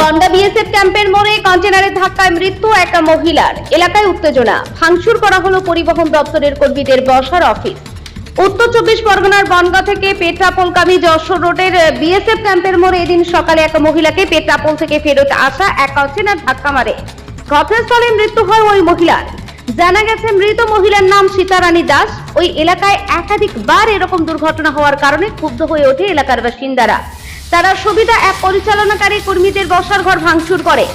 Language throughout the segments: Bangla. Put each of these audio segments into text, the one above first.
গন্ডা বিএসএফ ক্যাম্পের মোড়ে কন্টেনারের ধাক্কায় মৃত্যু এক মহিলার। এলাকায় উত্তেজনা। ভাঙচুর করা হলো পরিবহন দপ্তরের কর্মীদের বসার অফিস। উত্তর চব্বিশ পরগনার বনগা থেকে পেট্রাপোলকামী যশোর রোডের বিএসএফ ক্যাম্পের মোড়ে এদিন সকালে এক মহিলাকে পেট্রাপোল থেকে ফেরত আসা এক কন্টেনার ধাক্কা মারে। ঘটনাস্থলে মৃত্যু হয় ওই মহিলার। জানা গেছে, মৃত মহিলার নাম সীতারানী দাস। ওই এলাকায় একাধিকবার এরকম দুর্ঘটনা হওয়ার কারণে ক্ষুব্ধ হয়ে ওঠে এলাকার বাসিন্দারা। তারা সুবিধা অ্যাপ পরিচালনাকারী কর্মীদের বসার ঘর ভাঙচুর করে।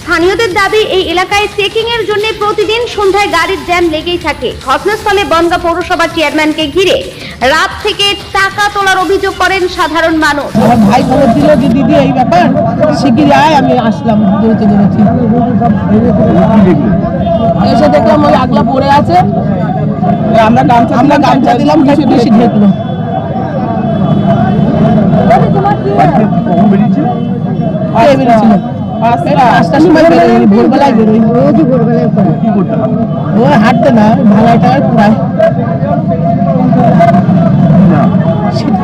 স্থানীয়দের দাবি এই এলাকায় চেকিং এর জন্য প্রতিদিন সন্ধ্যায় গাড়ির জ্যাম লেগেই থাকে। ঘটনাস্থলে বনগা পৌরসভা চেয়ারম্যানকে ঘিরে রাত থেকে টাকা তোলার অভিযোগ করেন সাধারণ মানুষ। ভাই খবর দিল যে দিদি এই ব্যাপার শিগগিরই আয় আমি আসলাম। দৌড়তে দৌড়েছি এসে দেখলাম ওই আগলা পড়ে আছে। আমরা গামছা আমরা গামছা দিলাম বেশি বেশি ঢেকলো কে বেরিয়েছিল? এই পাঁচটার সময় বেরোয়নি, ভোরবেলায় বেরোই। ও হাঁটতে না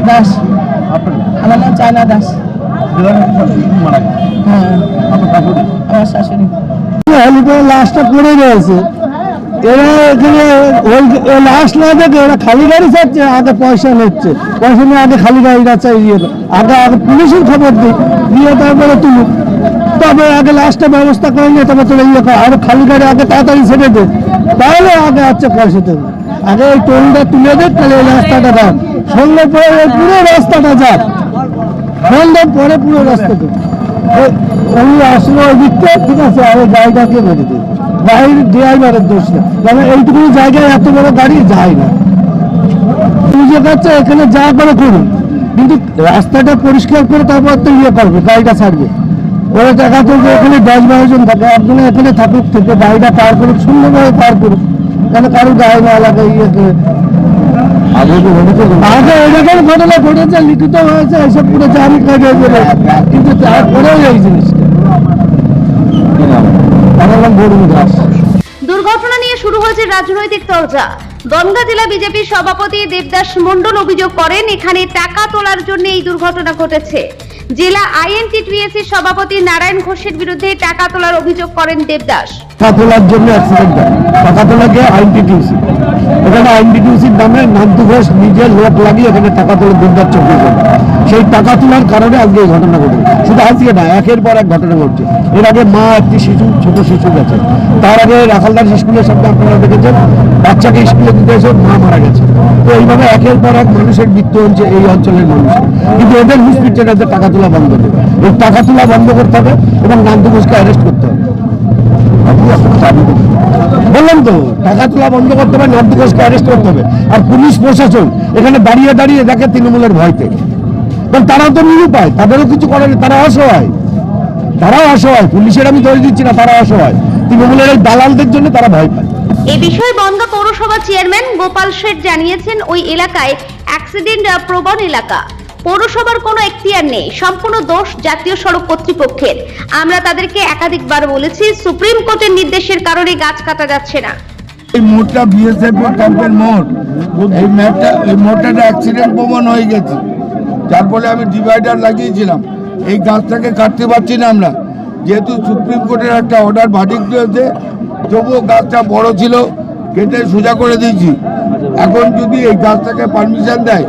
দাস। আমার নাম চায়না দাস। হ্যাঁ। আমার শাশুড়ি। লাশটা পড়ে রয়েছে এরা এখানে ওই ওই লাশ না দেখে ওরা খালি গাড়ি চাচ্ছে আগে পয়সা নিচ্ছে। পয়সা নিয়ে আগে খালি গাড়িটা চাই দিয়ে। আগে আগে পুলিশের খবর দিই। দিয়ে তারপরে তুলুক। তবে আগে লাশটা ব্যবস্থা করে নিয়ে তবে তোরা ইয়ে কর আর খালি গাড়ি আগে তাড়াতাড়ি ছেড়ে দে। তাহলে আগে হচ্ছে পয়সা দেবে। আগে ওই টোলটা তুলে দে, তাহলে এই রাস্তাটা দাও সঙ্গে পরে ওই পুরো রাস্তাটা যাক সন্ধ্যার পরে পুরো রাস্তাটা ওই- ওই আসলে ওই দিকটা ঠিক আছে, আর ওই গাড়িটাকে মেরে দিই গাড়ির ড্রাইভারের দোষ না। কারণ এইটুকু জায়গায় এত বড় গাড়ি যায় না। পুজো কাছে এখানে যা করে করুন। কিন্তু রাস্তাটা পরিষ্কার করে তারপর তো ইয়ে করবে গাড়িটা ছাড়বে। ওরা দেখা যাচ্ছে এখানে দশ বারো জন থাকে একজনে এখানে থাকুক থেকে গাড়িটা পার করুক সুন্দরভাবে পার করুক। কেন কারোর গায়ে না লাগে ইয়ে করে। আগে এরকম ঘটনা ঘটেছে লিখিত হয়েছে এসব পুরো কাজে কিন্তু তারপরেও এই জিনিসটা আমার নাম বরুণ দাস দুর্ঘটনা নিয়ে শুরু হয়েছে রাজনৈতিক চর্চা বনগা জেলা বিজেপির সভাপতি দেবদাস মণ্ডল অভিযোগ করেন এখানে টাকা তোলার জন্য এই দুর্ঘটনা ঘটেছে। জেলা আইএনটিটিএসি সভাপতি নারায়ণ ঘোষের বিরুদ্ধে টাকা তোলার অভিযোগ করেন দেবদাস। টাকা তোলার জন্য অ্যাক্সিডেন্ট হয়। টাকা তোলাকে আইনটিটিউসি এখানে আইনটিটিউসির নামে নান্টু ঘোষ নিজের লোক লাগিয়ে এখানে টাকা তোলে দুর্গার চব্বিশ ঘণ্টা সেই টাকা তোলার কারণে আজকে এই ঘটনা ঘটেছে শুধু আজকে না, একের পর এক ঘটনা ঘটছে। এর আগে মা একটি শিশু, ছোট শিশু গেছে। তার আগে রাখালদাস স্কুলের সামনে আপনারা দেখেছেন, বাচ্চাকে স্কুলে দিতে এসে মা মারা গেছে। তো এইভাবে একের পর এক মানুষের মৃত্যু হচ্ছে এই অঞ্চলের মানুষ। কিন্তু এদের হুসপিট যে টাকা তোলা বন্ধ করবে এই টাকা তোলা বন্ধ করতে হবে এবং নান্টু ঘোষকে অ্যারেস্ট করতে হবে। বললাম তো, টাকা তোলা বন্ধ করতে হবে নাম দিবসকে অ্যারেস্ট করতে হবে। আর পুলিশ প্রশাসন এখানে দাঁড়িয়ে দাঁড়িয়ে দেখে তৃণমূলের ভয়তে। কারণ তারাও তো নিরুপায় তাদেরও কিছু করেনি তারা অসহায়। তারাও অসহায় পুলিশের আমি ধরে দিচ্ছি না তারা অসহায়। তৃণমূলের এই দালালদের জন্য তারা ভয় পায়। এই বিষয়ে বনগা পৌরসভা চেয়ারম্যান গোপাল শেঠ জানিয়েছেন ওই এলাকায় অ্যাক্সিডেন্ট প্রবণ এলাকা। পৌরসভার কোনো এখতিয়ার নেই সম্পূর্ণ দোষ জাতীয় সড়ক কর্তৃপক্ষের। আমরা তাদেরকে একাধিকবার বলেছি সুপ্রিম কোর্টের নির্দেশের কারণে গাছ কাটা যাচ্ছে না। এই মোড়টা বিএসএফ ক্যাম্পের মোড়। এই মোড়টা অ্যাক্সিডেন্ট প্রমাণ হয়ে গেছে। যার ফলে আমি ডিভাইডার লাগিয়েছিলাম। এই গাছটাকে কাটতে পারছি না আমরা। যেহেতু সুপ্রিম কোর্টের একটা অর্ডার ভার্ডিক্ট হয়েছে তবুও গাছটা বড় ছিল কেটে সোজা করে দিয়েছি। এখন যদি এই গাছটাকে পারমিশন দেয়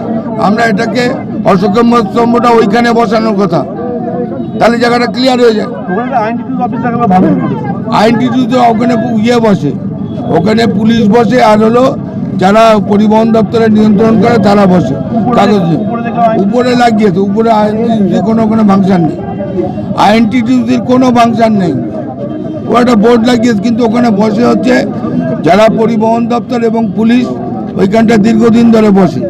আমরা এটাকে অশোকম্য স্তম্ভটা ওইখানে বসানোর কথা। তাহলে জায়গাটা ক্লিয়ার হয়ে যায়। আইনটিতে ওখানে ইয়ে বসে ওখানে পুলিশ বসে আর হলো যারা পরিবহন দপ্তরে নিয়ন্ত্রণ করে তারা বসে। কাগজ উপরে লাগিয়েছে উপরে আইনটিটিউসির কোনো কোনো ফাংশন নেই। আইনটিটিউসির কোনো ফাংশন নেই। ও একটা বোর্ড লাগিয়েছে কিন্তু ওখানে বসে হচ্ছে যারা পরিবহন দপ্তর এবং পুলিশ ওইখানটা দীর্ঘদিন ধরে বসে।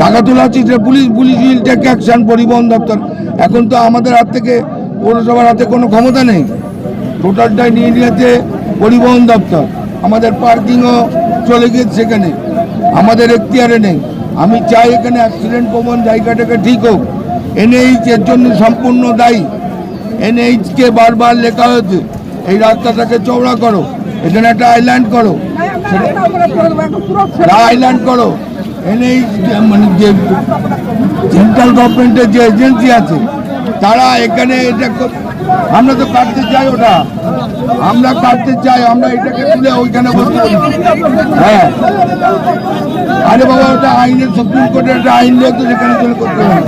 টাকা তোলা হচ্ছে। সেটা police police will take action পরিবহন দপ্তর। এখন তো আমাদের হাত থেকে পৌরসভার হাতে কোনো ক্ষমতা নেই। টোটালটাই নিয়ে নিয়েছে পরিবহন দপ্তর। আমাদের পার্কিংও চলে গিয়েছে সেখানে। আমাদের এখতিয়ারে নেই। আমি চাই এখানে অ্যাক্সিডেন্ট প্রবণ জায়গাটাকে ঠিক হোক। এনএইচ এর জন্য সম্পূর্ণ দায়ী। এনএইচকে বারবার লেখা হয়েছে, এই রাস্তাটাকে চওড়া করো, এখানে একটা আইল্যান্ড করো। আইল্যান্ড করো। এনএই মানে যে সেন্ট্রাল গভর্নমেন্টের যে এজেন্সি আছে, তারা এখানে এটা আমরা তো কাটতে চাই ওটা। আমরা কাটতে চাই, আমরা এটাকে তুলে ওইখানে বসতে হ্যাঁ। আরে বাবা, ওটা আইনের সুপ্রিম কোর্টের একটা আইন তো সেখানে তুলে করতে হবে।